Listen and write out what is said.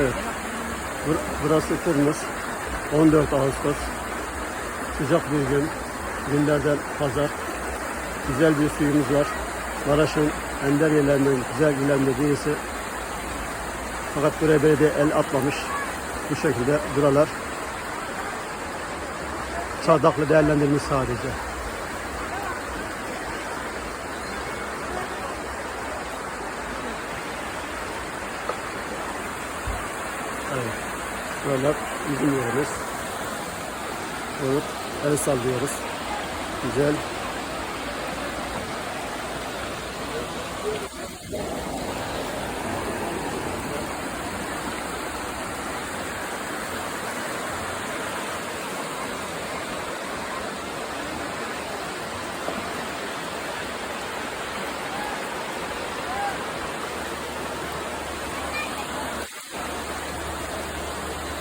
Evet. Bur- Burası Kırmız. 14 Ağustos. Sıcak bir gün. Günlerden pazar. Güzel bir suyumuz var. Maraş'ın ender yerlerinden güzel yerlerinden birisi. Fakat buraya belediye el atmamış. Bu şekilde buralar çardaklı değerlendirilmiş sadece. Evet. Buralar bizim yerimiz. Evet. El sallıyoruz. Güzel